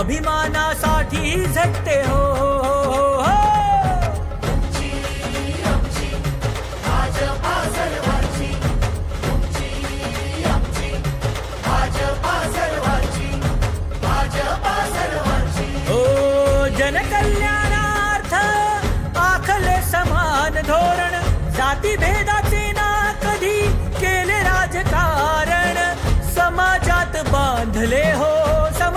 अभिमानासाठी झटते हो हो, हो, हो. ओ जनकल्याणार्थ आखले समान धोरण जाती भेदाचे ना कधी केले राजकारण समाजात बांधले हो.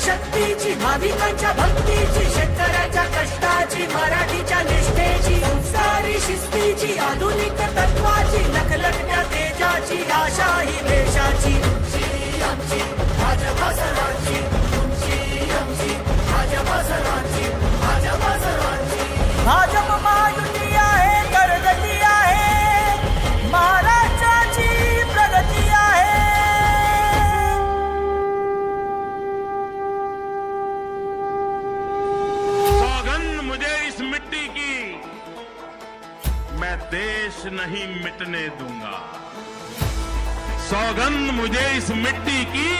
शक्तीची भाविकांच्या भक्तीची शेतकऱ्याच्या कष्टाची मराठीच्या निष्ठेची सारी शिस्तीची आधुनिक तत्वाची लखलखत्या तेजाची आशा ही देशाची आमची भाजपा सर्वांची. तुमची आमची भाजपा सर्वांची भाजपा सर्वांची. भाजप महायुती. देश नहीं मिटने दूंगा। सौगंध मुझे इस मिट्टी की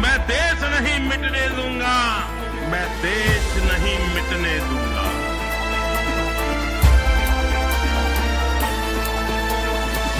मैं देश नहीं मिटने दूंगा। मैं देश नहीं मिटने दूंगा।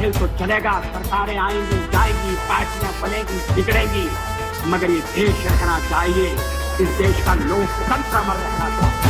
खेल तो चलेगा सरकारें आएंगी जाएंगी पार्टियां बनेगी बिगड़ेगी मगर ये देश रखना चाहिए। इस देश का लोकतंत्र अमर रखना चाहिए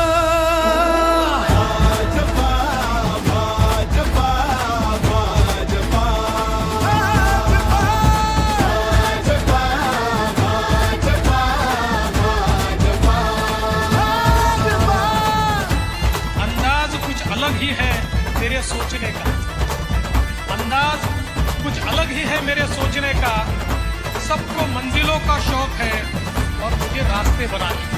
अलग ही है तेरे सोचने का। अंदाज कुछ अलग ही है मेरे सोचने का। सबको मंजिलों का शौक है और मुझे रास्ते बनाने।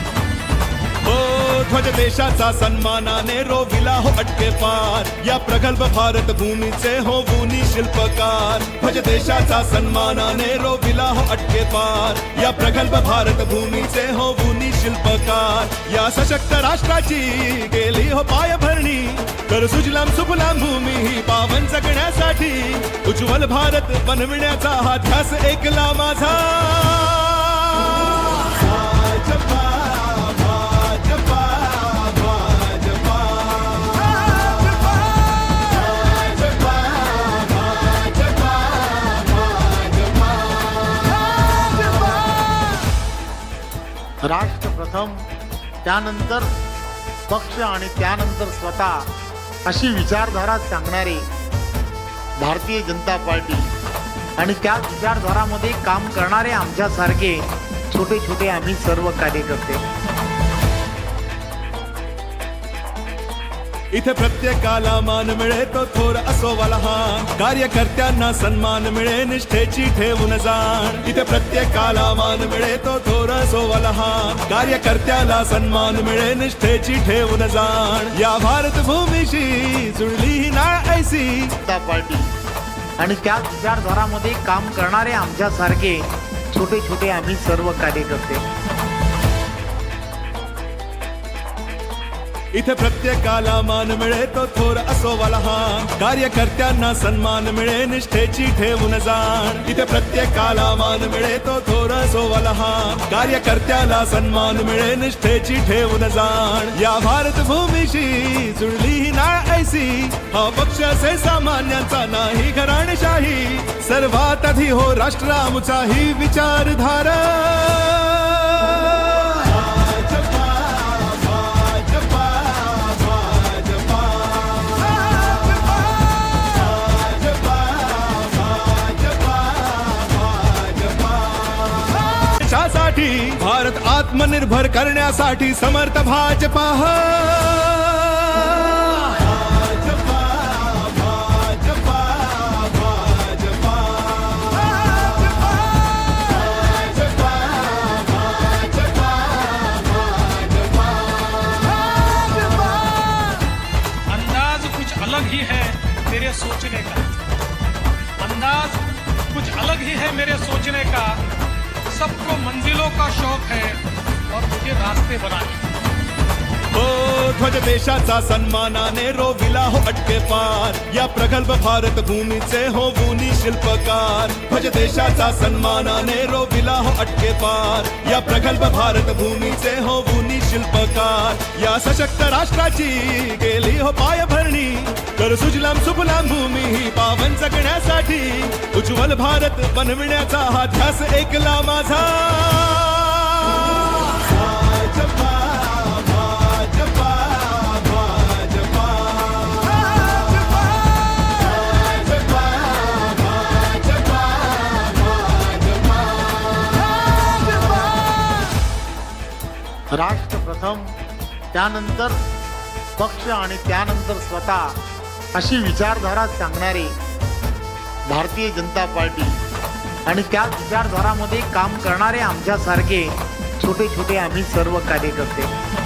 हो ध्वज देशाचा सन्मानाने रोविला हो अटके पार। या प्रगल्भ भारत भूमीचे हो भूनी शिल्पकार। ध्वज देशा देशाचा सन्मानाने रोविला हो अटके पार। या प्रगल्भ भारत भूमीचे हो भूनी शिल्पकार। या सशक्त राष्ट्राची केली हो पायभरणी तर सुजलाम सुफलाम भूमी ही पावन जगण्यासाठी. उज्ज्वल भारत बनविण्याचा हा ध्यास एकला माझा. राष्ट्र प्रथम त्यानंतर पक्ष आणि त्यानंतर स्वतः. अशी विचारधारा सांगणारे भारतीय जनता पार्टी आणि त्या विचारधारामध्ये काम करणारे आमच्यासारखे छोटे छोटे आम्ही सर्व कार्यकर्ते. इथे प्रत्येकाला मान मिळे तो थोर असो वा लहान कार्यकर्त्यांना सन्मान मिळे निष्ठेची ठेवून जाण. इथे प्रत्येकाला मान मिळे तो थोर असो वा लहान कार्यकर्त्याला सन्मान मिळे निष्ठेची ठेवून जाण. या भारत भूमीशी जुळली ही नाळ ऐसी. पार्टी. आणि त्या विचारधारामध्ये काम करणारे आमच्यासारखे छोटे छोटे आम्ही सर्व कार्यकर्ते. इथे प्रत्येकाला मान मिळे तो थोर असो वा लहान कार्यकर्त्यांना सन्मान मिळे निष्ठेची ठेवून जाण. इथे प्रत्येकाला मान मिळे तो थोर असो वा लहान कार्यकर्त्याला सन्मान मिळे निष्ठेची ठेवून जाण. या भारत भूमीशी जुळली ही नाळ ऐसी. हा पक्ष असे सामान्यांचा नाही घराणशाही. सर्वात आधी हो राष्ट्रामुचा ही विचारधारा. आत्मनिर्भर करण्यासाठी समर्थ भाजपा अलग ही है तेरे सोचने का। अंदाज कुछ अलग ही है मेरे सोचने का। सबको मंजिलों का शौक है। और मुझे रास्ते बनाने हो ध्वज देशाचा सन्मानाने रोविला हो अटके पार. या प्रगल्भ भारत भूमीचे हो गुणी शिल्पकार. ध्वज देशाचा सन्मानाने रोविला हो अटके पार. या प्रगल्भ भारत भूमीचे हो गुणी शिल्पकार. या सशक्त राष्ट्राची गेली हो पायभरणी. कर सुजलाम सुफलाम भूमी ही पावन जगण्यासाठी. उज्ज्वल भारत बनविण्याचा हा ध्यास एकला माझा. राष्ट्र प्रथम त्यानंतर पक्ष आणि त्यानंतर स्वतः अशी विचारधारा सांगणारे भारतीय जनता पार्टी. आणि त्या विचारधारामध्ये काम करणारे आमच्यासारखे छोटे छोटे आम्ही सर्व कार्यकर्ते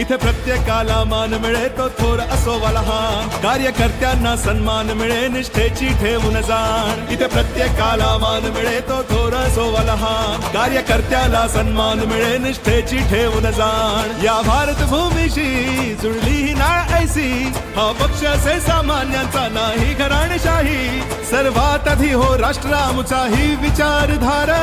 इथे प्रत्येकाला मान मिळे तो थोर असो वा लहान कार्यकर्त्यांना सन्मान मिळे निष्ठेची ठेवून जाण. इथे प्रत्येकाला मान मिळे तो थोर असो वा लहान कार्यकर्त्याला सन्मान मिळे निष्ठेची ठेवून जाण. या भारत भूमीशी जुळली ही नाळ ऐसी. हा पक्ष असे सामान्यांचा नाही घराणशाही. सर्वात आधी हो राष्ट्रामुचा ही विचारधारा.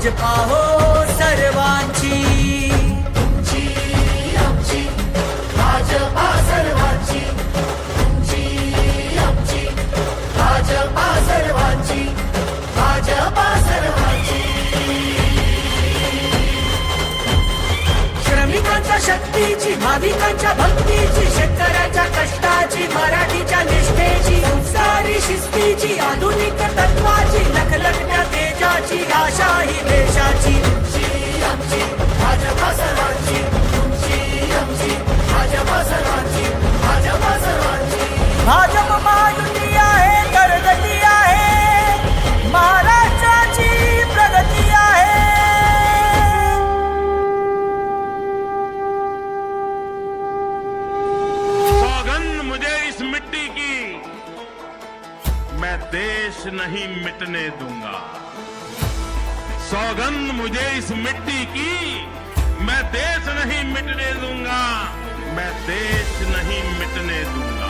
आज आओ शक्तीची भाविकांच्या भक्तीची शेतकऱ्याच्या कष्टाची मराठीच्या निष्ठेची सारी शिस्तीची आधुनिक तत्वाची लखलखण्या तेजाची आशा ही देशाची आमची भाजपा सर्वांची. तुमची आमची भाजपा सर्वांची भाजपा सर्वांची. भाजप देश नहीं मिटने दूंगा। सौगंध मुझे इस मिट्टी की मैं देश नहीं मिटने दूंगा। मैं देश नहीं मिटने दूंगा।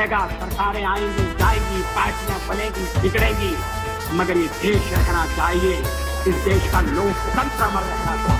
चलेगा सरकारें आएंगी जाएगी पार्टियां बनेगी बिगड़ेगी। मगर ये देश रखना चाहिए। इस देश का लोकतंत्र अमर रखना चाहिए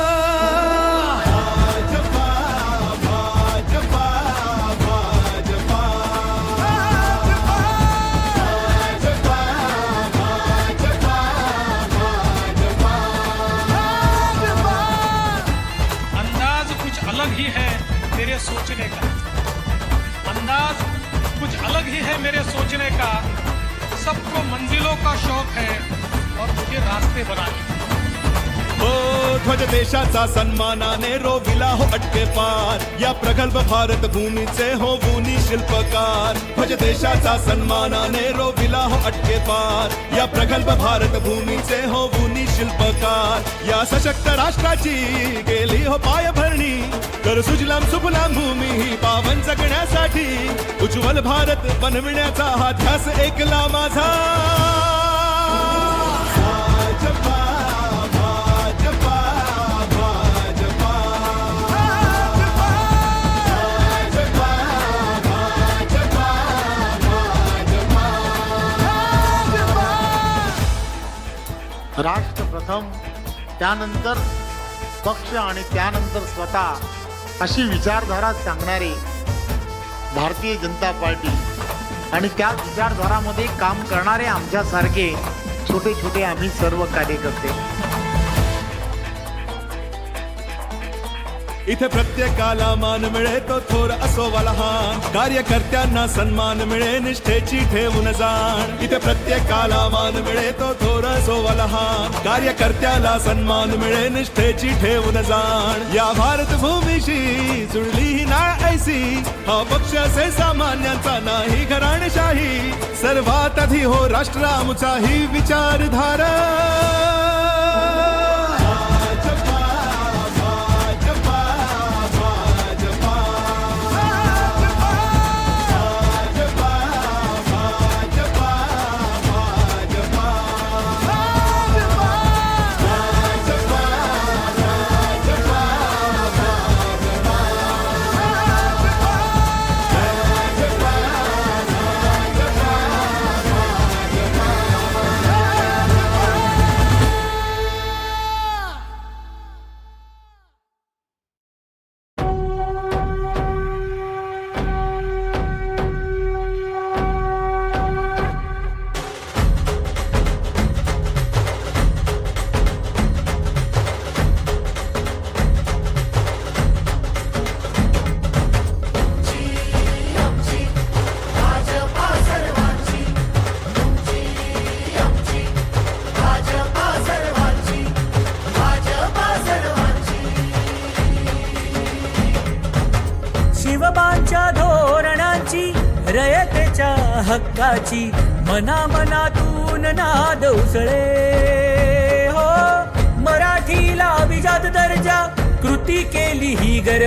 अलग ही है मेरे सोचने का। सबको मंजिलों का शौक है और मुझे रास्ते बनाने। हो। ध्वज देशाचा सन्मानाने रोविला हो अटके पार। या प्रगल्भ भारत भूमीचे हो भूनी शिल्पकार। ध्वज देशाचा सन्मानाने रोविला हो अटके पार। या प्रगल्भ भारत भूमीचे हो भूनी शिल्पकार। या सशक्त राष्ट्राची गेली हो पायभरणी कर सुजलाम सुफलाम भूमी ही पावन जगण्यासाठी. उज्ज्वल भारत बनविण्याचा हा ध्यास एकला माझा. राष्ट्र प्रथम त्यानंतर पक्ष आणि त्यानंतर स्वतः. अशी विचारधारा सांगणारे भारतीय जनता पार्टी आणि त्या विचारधारामध्ये काम करणारे आमच्यासारखे छोटे छोटे आम्ही सर्व कार्यकर्ते. इथे प्रत्येकाला मान मिळे तो थोर असो वा लहान कार्यकर्त्यांना सन्मान मिळे निष्ठेची ठेवून जाण. इथे प्रत्येकाला मान मिळे तो थोर असो वा लहान कार्यकर्त्याला सन्मान मिळे निष्ठेची ठेवून जाण. या भारत भूमीशी जुळली ही नाळ ऐसी. हा पक्ष असे सामान्यांचा नाही घराणशाही. सर्वात आधी हो राष्ट्र आमचा ही विचारधारा.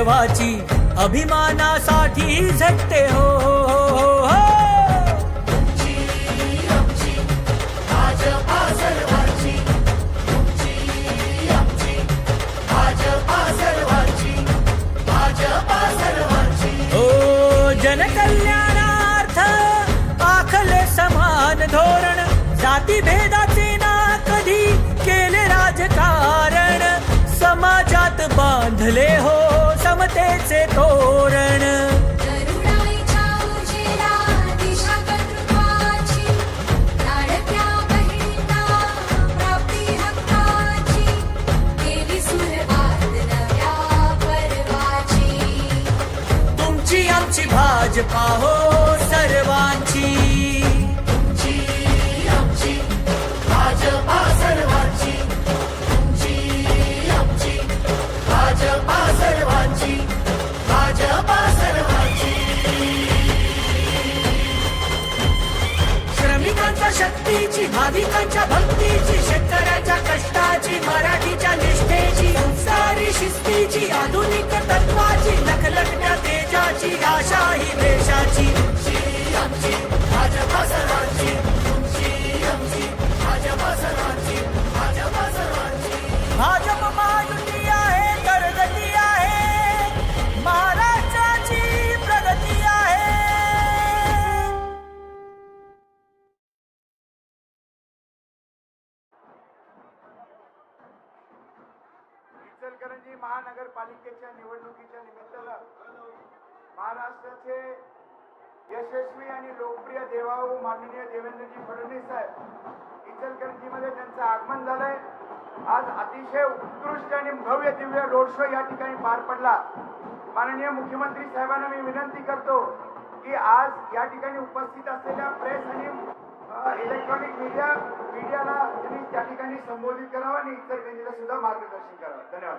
देवाची अभिमानासाठी झटते हो हो, हो, हो, हो. ओ जनकल्याणार्थ आखले समान धोरण जाती भेदाचे ना कधी केले राजकारण समाजात बांधले हो. समतेचे तोरण. करुणाईच्या उजेला भाविकांच्या भक्तीची यशस्वी आणि लोकप्रिय देवाऊ माननीय देवेंद्रजी फडणवीस साहेब. इचलकरंजीमध्ये त्यांचं आगमन झालंय. आज अतिशय उत्कृष्ट आणि भव्य दिव्य रोड शो या ठिकाणी पार पडला. माननीय मुख्यमंत्री साहेबांना मी विनंती करतो की आज या ठिकाणी उपस्थित असलेल्या प्रेस आणि इलेक्ट्रॉनिक मीडिया मीडियाला त्यांनी त्या ठिकाणी संबोधित करावं आणि इचलकरंजीला सुद्धा मार्गदर्शन करावं. धन्यवाद.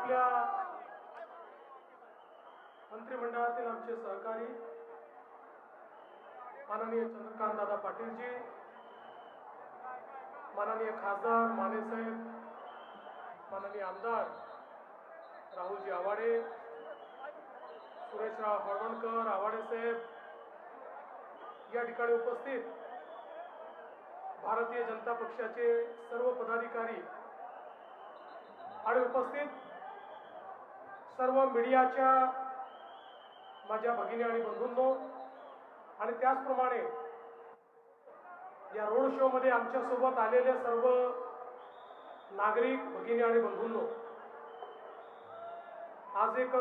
आपल्या मंत्रिमंडळातील आमचे सहकारी माननीय चंद्रकांत दादा पाटीलजी माननीय खासदार मानेसाहेब माननीय आमदार राहुलजी आवाडे सुरेशराव हळवणकर आवाडे साहेब या ठिकाणी उपस्थित भारतीय जनता पक्षाचे सर्व पदाधिकारी आणि उपस्थित सर्व मीडियाच्या माझ्या भगिनी आणि बंधूंनो आणि त्याचप्रमाणे या रोड शो मध्ये आमच्यासोबत आलेले सर्व नागरिक भगिनी आणि बंधूंनो आज एक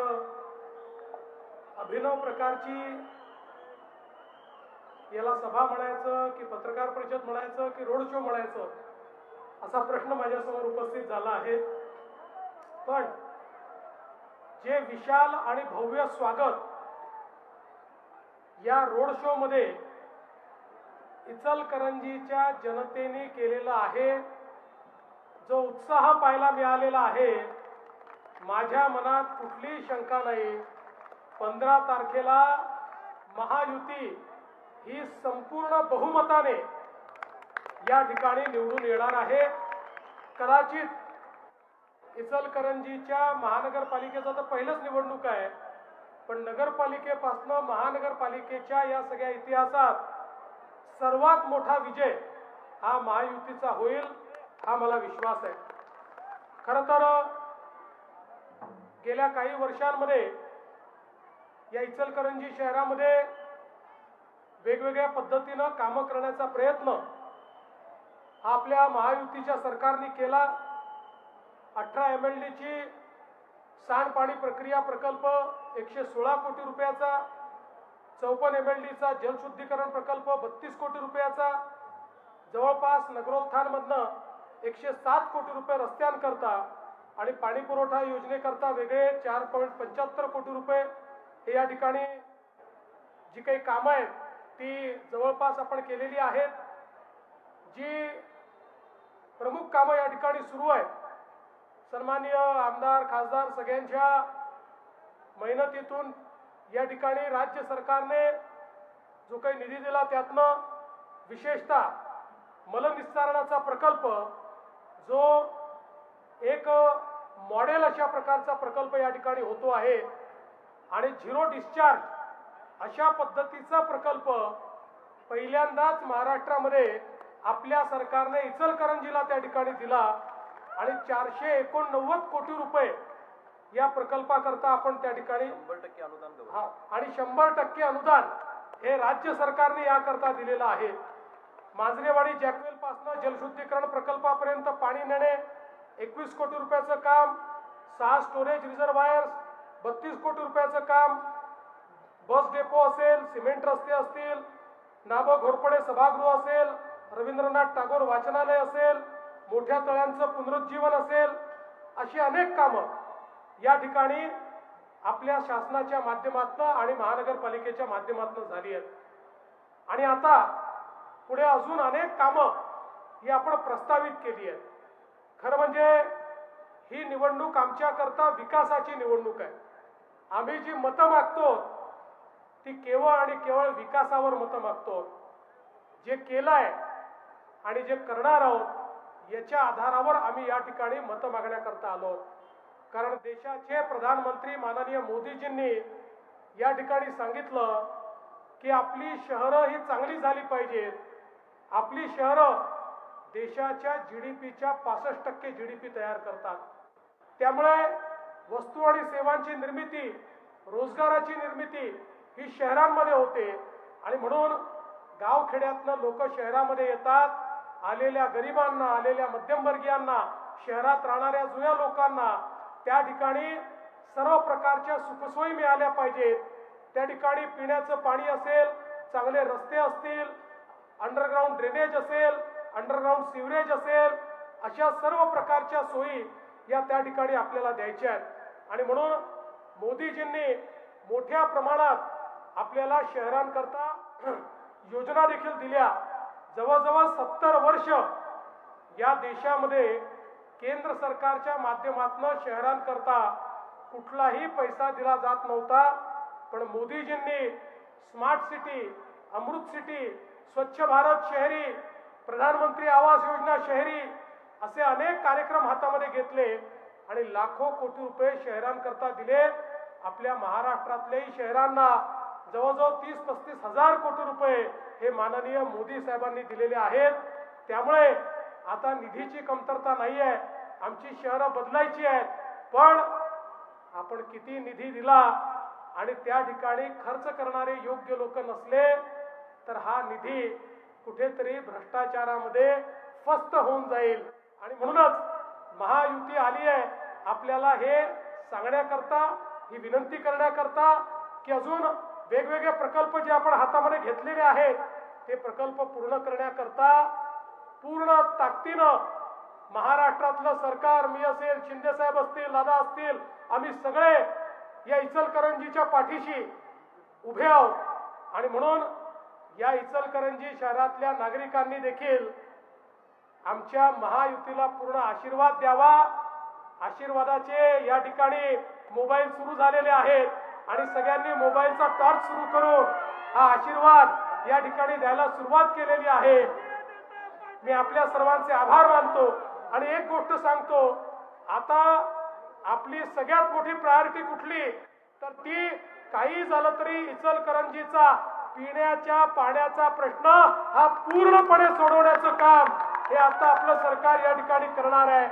अभिनव प्रकारची याला सभा म्हणायचं की पत्रकार परिषद म्हणायचं की रोड शो म्हणायचं असा प्रश्न माझ्यासमोर उपस्थित झाला आहे. पण जे विशाल आणि भव्य स्वागत या रोड शो मध्ये इचलकरंजीच्या जनतेने केलेलं आहे जो उत्साह पाहायला मिळालेला आहे माझ्या मनात कुठलीही शंका नाही. पंधरा तारखेला महायुती ही संपूर्ण बहुमताने या ठिकाणी निवडून येणार आहे. कदाचित इचलकरंजीच्या महानगरपालिकेचा तर पहिलंच निवडणूक आहे. पण नगरपालिकेपासनं महानगरपालिकेच्या या सगळ्या इतिहासात सर्वात मोठा विजय हा महायुतीचा होईल हा मला विश्वास आहे. खरं तर गेल्या काही वर्षांमध्ये या इचलकरंजी शहरामध्ये वेगवेगळ्या पद्धतीनं कामं करण्याचा प्रयत्न आपल्या महायुतीच्या सरकारने केला. अठरा एम एल डीची सांडपाणी प्रक्रिया प्रकल्प एकशे सोळा कोटी रुपयाचा चौपन्न एम एल डीचा जलशुद्धीकरण प्रकल्प बत्तीस कोटी रुपयाचा जवळपास नगरोत्थानमधनं एकशे सात कोटी रुपये रस्त्यांकरता आणि पाणी पुरवठा योजनेकरता वेगळे चार पॉईंट पंच्याहत्तर कोटी रुपये हे या ठिकाणी जी काही कामं आहेत ती जवळपास आपण केलेली आहेत. जी प्रमुख कामं या ठिकाणी सुरू आहेत सन्माननीय आमदार खासदार सगळ्यांच्या मेहनतीतून या ठिकाणी राज्य सरकारने जो काही निधी दिला त्यातनं विशेषतः मलनिस्तारणाचा प्रकल्प जो एक मॉडेल अशा प्रकारचा प्रकल्प या ठिकाणी होतो आहे आणि झिरो डिस्चार्ज अशा पद्धतीचा प्रकल्प पहिल्यांदाच महाराष्ट्रामध्ये आपल्या सरकारने इचलकरंजीला त्या ठिकाणी दिला. आणि चारशे एकोणनव्वद कोटी रुपये या प्रकल्पाकरता आपण त्या ठिकाणी हा आणि शंभर टक्के अनुदान हे राज्य सरकारने याकरता दिलेलं आहे. मांजरेवाडी जॅकवेल पासनं जलशुद्धीकरण प्रकल्पापर्यंत पाणी नेणे एकवीस कोटी रुपयाचं काम सहा स्टोरेज रिझर्वायर्स बत्तीस कोटी रुपयाचं काम बस डेपो असेल सिमेंट रस्ते असतील नाबो घोरपडे सभागृह असेल रवींद्रनाथ टागोर वाचनालय असेल मोठ्या तळ्यांचं पुनरुज्जीवन असेल अशी अनेक कामं या ठिकाणी आपल्या शासनाच्या माध्यमातून आणि महानगरपालिकेच्या माध्यमातून झाली आहेत. आणि आता पुढे अजून अनेक कामं ही आपण प्रस्तावित केली आहेत. खरं म्हणजे ही निवडणूक आमच्याकरता विकासाची निवडणूक आहे. आम्ही जी मतं मागतो ती केवळ आणि केवळ विकासावर मतं मागतो. जे केलं आहे आणि जे करणार आहोत याच्या आधारावर आम्ही या ठिकाणी मतं मागण्याकरता आलो. कारण देशाचे प्रधानमंत्री माननीय मोदीजींनी या ठिकाणी सांगितलं की आपली शहरं ही चांगली झाली पाहिजेत. आपली शहरं देशाच्या जी डी पीच्या पासष्ट टक्के जी डी पी तयार करतात. त्यामुळे वस्तू आणि सेवांची निर्मिती रोजगाराची निर्मिती ही शहरांमध्ये होते. आणि म्हणून गावखेड्यातनं लोक शहरामध्ये येतात. आलेल्या गरिबांना आलेल्या मध्यमवर्गीयांना शहरात राहणाऱ्या जुन्या लोकांना त्या ठिकाणी सर्व प्रकारच्या सुखसोयी मिळाल्या पाहिजेत. त्या ठिकाणी पिण्याचं पाणी असेल चांगले रस्ते असतील अंडरग्राऊंड ड्रेनेज असेल अंडरग्राऊंड सिवरेज असेल अशा सर्व प्रकारच्या सोयी या त्या ठिकाणी आपल्याला द्यायच्या आहेत. आणि म्हणून मोदीजींनी मोठ्या प्रमाणात आपल्याला शहरांकरता योजना देखील दिल्या. जवळजवळ सत्तर वर्ष या देशामध्ये केंद्र सरकारच्या माध्यमातून शहरांकरता कुठलाही पैसा दिला जात नव्हता पण मोदीजींनी स्मार्ट सिटी अमृत सिटी स्वच्छ भारत शहरी प्रधानमंत्री आवास योजना शहरी असे अनेक कार्यक्रम हातामध्ये घेतले आणि लाखो कोटी रुपये शहरांकरता दिले. आपल्या महाराष्ट्रातल्याही शहरांना जवळजवळ तीस पस्तीस हजार कोटी रुपये हे माननीय मोदी साहेबांनी दिलेले आहेत. त्यामुळे आता निधीची कमतरता नाही आहे आमची शहरं बदलायची आहेत. पण आपण किती निधी दिला आणि त्या ठिकाणी खर्च करणारे योग्य लोक नसले तर हा निधी कुठेतरी भ्रष्टाचारामध्ये फस्त होऊन जाईल. आणि म्हणूनच महायुती आली आहे. आपल्याला हे सांगण्याकरता ही विनंती करण्याकरता की अजून वेगवेगळे प्रकल्प जे आपण हातामध्ये घेतलेले आहेत ते प्रकल्प पूर्ण करण्याकरता पूर्ण ताकदीनं महाराष्ट्रातलं सरकार मी असेल शिंदे साहेब असतील दादा असतील आम्ही सगळे या इचलकरंजीच्या पाठीशी उभे आहोत. आणि म्हणून या इचलकरंजी शहरातल्या नागरिकांनी देखील आमच्या महायुतीला पूर्ण आशीर्वाद द्यावा. आशीर्वादाचे या ठिकाणी मोबाईल सुरू झालेले आहेत. आणि सगळ्यांनी मोबाईलचा टॉर्च सुरू करून हा आशीर्वाद या ठिकाणी द्यायला सुरुवात केलेली आहे. मी आपल्या सर्वांचे आभार मानतो आणि एक गोष्ट सांगतो आता आपली सगळ्यात मोठी प्रायोरिटी कुठली? तर ती काही झालं तरी इचलकरंजीचा पिण्याच्या पाण्याचा प्रश्न हा पूर्णपणे सोडवण्याचं काम हे आता आपलं सरकार या ठिकाणी करणार आहे.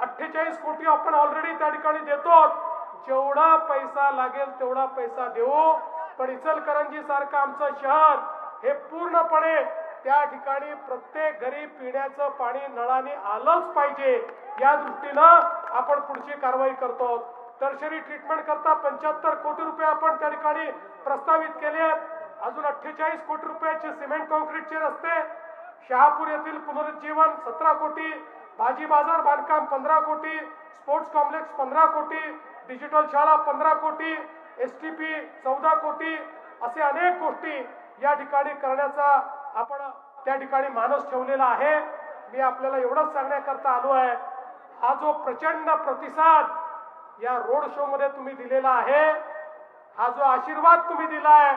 अठ्ठेचाळीस कोटी आपण ऑलरेडी त्या ठिकाणी देतो जेवढा पैसा लागेल तेवढा पैसा देऊ. पण इचलकरंजी सारखं आमचं शहर हे पूर्णपणे त्या ठिकाणी प्रत्येक घरी पिण्याचं पाणी नळाने आलंच पाहिजे. या दृष्टीनं आपण पुढची कारवाई करतो टर्शरी ट्रीटमेंट करता पंच्याहत्तर कोटी रुपये आपण त्या ठिकाणी प्रस्तावित केले आहेत. अजून अठ्ठेचाळीस कोटी रुपयाचे सिमेंट कॉन्क्रीटचे रस्ते. शहापूर येथील पुनरुज्जीवन सतरा कोटी. भाजी बाजार बांधकाम पंधरा कोटी. स्पोर्ट्स कॉम्प्लेक्स पंधरा कोटी. डिजिटल शाळा पंधरा कोटी एस टी पी चौदा कोटी असे अनेक गोष्टी या ठिकाणी करण्याचा आपण त्या ठिकाणी मानस ठेवलेला आहे. मी आपल्याला एवढंच सांगण्याकरता आलो आहे. हा जो प्रचंड प्रतिसाद या रोड शो मध्ये तुम्ही दिलेला आहे हा जो आशीर्वाद तुम्ही दिलाय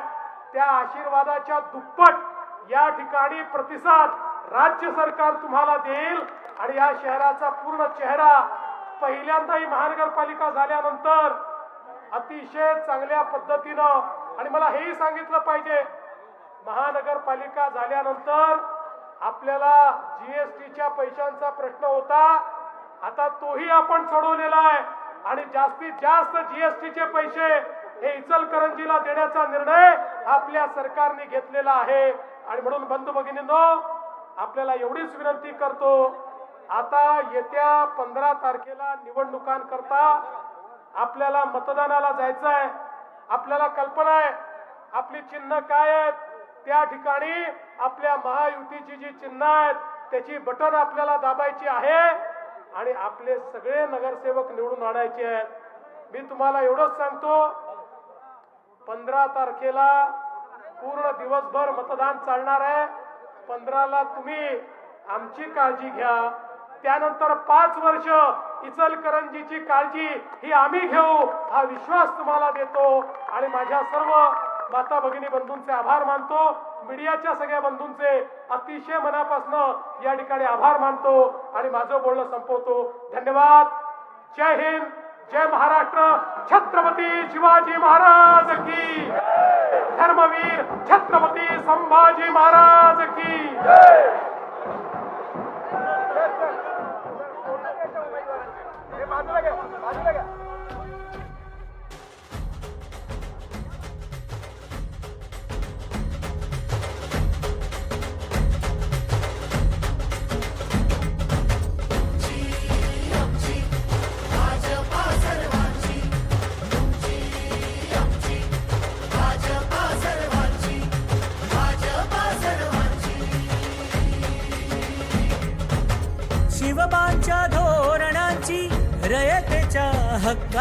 त्या आशीर्वादाच्या दुप्पट या ठिकाणी प्रतिसाद राज्य सरकार तुम्हाला देईल आणि या शहराचा पूर्ण चेहरा पहिल्यांदा ही महानगरपालिका झाल्यानंतर अतिशय चांगल्या पद्धतीनं आणि मला हेही सांगितलं पाहिजे महानगरपालिका झाल्यानंतर आपल्याला जीएसटीच्या पैशांचा प्रश्न होता आता तोही आपण सोडवलेला आहे. आणि जास्तीत जास्त जीएसटीचे पैसे हे इचलकरंजीला देण्याचा निर्णय आपल्या सरकारने घेतलेला आहे. आणि म्हणून बंधू भगिनींनो आपल्याला एवढीच विनंती करतो आता येत्या पंधरा तारखेला निवडणुकांकरता आपल्याला मतदानाला जायचं आहे आपल्याला कल्पना आहे आपली चिन्ह काय आहेत त्या ठिकाणी आपल्या महायुतीची जी चिन्ह आहेत त्याची बटन आपल्याला दाबायची आहे आणि आपले सगळे नगरसेवक निवडून आणायचे आहेत. मी तुम्हाला एवढंच सांगतो पंधरा तारखेला पूर्ण दिवसभर मतदान चालणार आहे. पंधराला तुम्ही आमची काळजी घ्या. त्यानंतर पाच वर्ष इचलकरंजीची काळजी ही आम्ही घेऊ हा विश्वास तुम्हाला देतो. आणि माझ्या सर्व माता भगिनी बंधूंचे आभार मानतो. मीडियाच्या सगळ्या बंधूंचे अतिशय मनापासून या ठिकाणी आभार मानतो. आणि माझं बोलणं संपवतो. धन्यवाद. जय हिंद. जय महाराष्ट्र. छत्रपती शिवाजी महाराज की धर्मवीर छत्रपती संभाजी महाराज की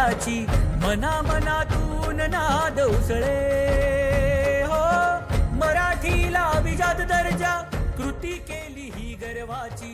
हक्काची मना मनातून नाद उसळे. हो मराठीला अभिजात दर्जा कृती केली ही गर्वाची.